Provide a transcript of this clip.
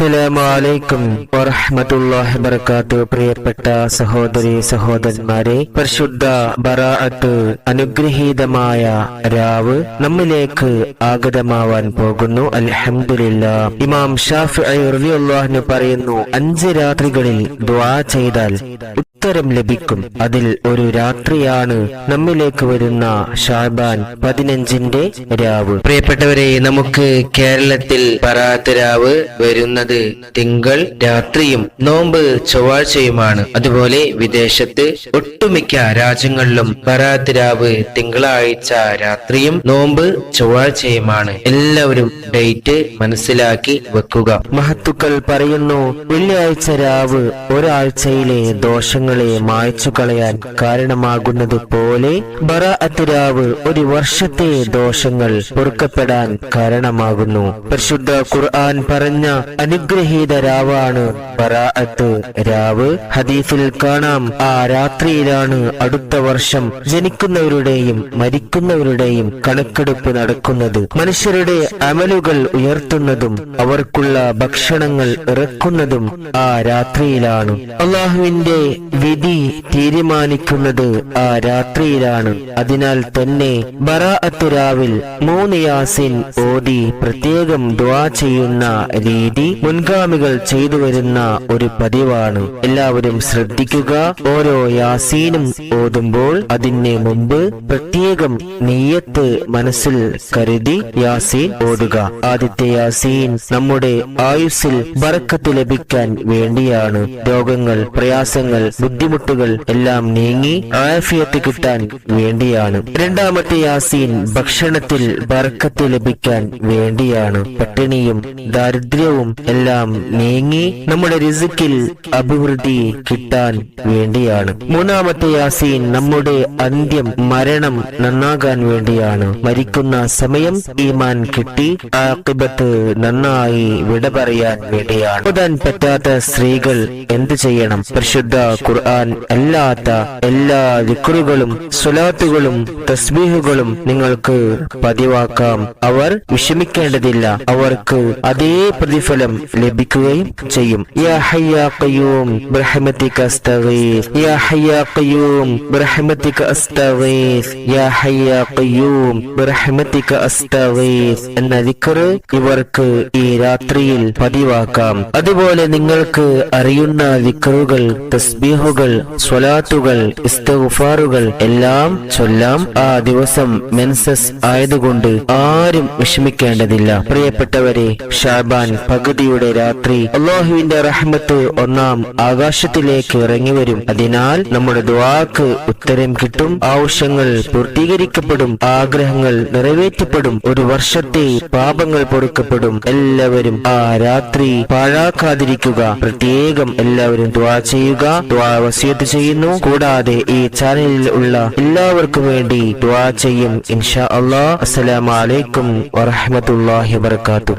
അസ്സലാമലൈക്കും വറഹമത്തുല്ലാഹി വബർക്കാത്തു പ്രിയപ്പെട്ട സഹോദരി സഹോദരന്മാരെ പരിശുദ്ധ ബറാഅത്ത് അനുഗ്രഹീതമായ രാവ് നമ്മിലേക്ക് ആഗതമാവാൻ പോകുന്നു. അൽഹമില്ല ഇമാം ഷാഫി റളിയല്ലാഹു പറയുന്നു അഞ്ച് രാത്രികളിൽ ദുആ ചെയ്താൽ ഉത്തരം ലഭിക്കും. അതിൽ ഒരു രാത്രിയാണ് നമ്മിലേക്ക് വരുന്ന ഷാബാൻ പതിനഞ്ചിന്റെ രാവ്. പ്രിയപ്പെട്ടവരെ നമുക്ക് കേരളത്തിൽ പറാത്ത് രാവ് വരുന്നത് തിങ്കൾ രാത്രിയും നോമ്പ് ചൊവ്വാഴ്ചയുമാണ്. അതുപോലെ വിദേശത്ത് ഒട്ടുമിക്ക രാജ്യങ്ങളിലും പറാത്ത് രാവ് തിങ്കളാഴ്ച രാത്രിയും നോമ്പ് ചൊവ്വാഴ്ചയുമാണ്. എല്ലാവരും ഡേറ്റ് മനസ്സിലാക്കി വെക്കുക. മഹത്തുക്കൾ പറയുന്നു വെള്ളിയാഴ്ച രാവ് ഒരാഴ്ചയിലെ ദോഷങ്ങളെ മായച്ചു കളയാൻ കാരണമാകുന്നത് പോലെ ബറാഅത്ത് രാവ് ഒരു വർഷത്തെ ദോഷങ്ങൾ പൊറുക്കപ്പെടാൻ കാരണമാകുന്നു. പരിശുദ്ധ ഖുർആൻ പറഞ്ഞ അനുഗ്രഹീത രാവാണ് ബറാഅത്ത് രാവ്. ഹദീസിൽ കാണാം ആ രാത്രിയിലാണ് അടുത്ത വർഷം ജനിക്കുന്നവരുടെയും മരിക്കുന്നവരുടെയും കണക്കെടുപ്പ് നടക്കുന്നത്. മനുഷ്യരുടെ അമലുകൾ ഉയർത്തുന്നതും അവർക്കുള്ള ഭക്ഷണങ്ങൾ ഇറക്കുന്നതും ആ രാത്രിയിലാണ്. അള്ളാഹുവിന്റെ വിധി തീരുമാനിക്കുന്നത് ആ രാത്രിയിലാണ്. അതിനാൽ തന്നെ ബറാഅത്തുരാവിൽ മൂന്ന് യാസിൻ ഓതി പ്രത്യേകം ദ്വാ ചെയ്യുന്ന രീതി മുൻഗാമികൾ ചെയ്തു വരുന്ന ഒരു പതിവാണ്. എല്ലാവരും ശ്രദ്ധിക്കുക ഓരോ യാസീനും ഓതുമ്പോൾ അതിന് മുമ്പ് പ്രത്യേകം നെയ്യത്ത് മനസ്സിൽ കരുതി യാസീൻ ഓടുക ആദ്യത്തെ യാസീൻ നമ്മുടെ ആയുസ്സിൽ ബറക്കത്ത് ലഭിക്കാൻ വേണ്ടിയാണ്. രോഗങ്ങൾ പ്രയാസങ്ങൾ ബുദ്ധിമുട്ടുകൾ എല്ലാം നീങ്ങി ആഫിയത്ത് കിട്ടാൻ വേണ്ടിയാണ്. രണ്ടാമത്തെ യാസീൻ ഭക്ഷണത്തിൽ ബർക്കത്ത് ലഭിക്കാൻ വേണ്ടിയാണ്. പട്ടിണിയും ദാരിദ്ര്യവും എല്ലാം നീങ്ങി നമ്മുടെ രിസുക്കിൽ അഭിവൃദ്ധി കിട്ടാൻ വേണ്ടിയാണ്. മൂന്നാമത്തെ യാസീൻ നമ്മുടെ അന്ത്യം മരണം നന്നാകാൻ വേണ്ടിയാണ്. മരിക്കുന്ന സമയം ഈമാൻ കിട്ടി ആക്കിബത്ത് നന്നായി വിട പറയാൻ വേണ്ടിയാണ് പറ്റാത്ത സ്ത്രീകൾ എന്ത് ചെയ്യണം? പരിശുദ്ധ ഖുർആൻ അല്ലാത്ത എല്ലാ വിക്രുകളും സുലാത്തുകളും തസ്ബീഹുകളും നിങ്ങൾക്ക് പതിവാക്കാം. അവർ വിഷമിക്കേണ്ടതില്ല. അവർക്ക് അതേ പ്രതിഫലം ലഭിക്കുകയും ചെയ്യും. എന്ന ദിക്ർ ഇവർക്ക് ഈ രാത്രിയിൽ പതിവാക്കാം. അതുപോലെ നിങ്ങൾക്ക് അറിയുന്ന ദിക്റുകൾ തസ്ബീഹുകൾ സ്വലാത്തുകൾ ഇസ്തഗുഫാറുകൾ എല്ലാം ചൊല്ലാം ആ ദിവസം മെൻസസ് ആയതുകൊണ്ട് ആരും വിഷമിക്കേണ്ടതില്ല. പ്രിയപ്പെട്ടവരെ ഷാബാൻ പകുതിയുടെ രാത്രി അള്ളാഹുവിന്റെ റഹ്മത്ത് ഒന്നാം ആകാശത്തിലേക്ക് ഇറങ്ങി വരും അതിനാൽ നമ്മുടെ ദുവാക്ക് ഉത്തരം കിട്ടും ആവശ്യങ്ങൾ പൂർത്തീകരിക്കപ്പെടും ആഗ്രഹങ്ങൾ നിറവേറ്റപ്പെടും ഒരു വർഷത്തെ പാപങ്ങൾ പൊറുക്കപ്പെടും. എല്ലാവരും ആ രാത്രി പാഴാക്കാതിരിക്കുക. പ്രത്യേകം എല്ലാവരും ദ്വാ ചെയ്യുക. ദ്വാ വസിയത്ത് ചെയ്യുന്നു. കൂടാതെ ഈ ചാനലിൽ ഉള്ള എല്ലാവർക്കും വേണ്ടി ദ്വാ ചെയ്യും. ഇൻഷാ അള്ളാഹ് അസ്സലാമലൈക്കും വറഹമത്തല്ലാഹി വബർക്കാത്തു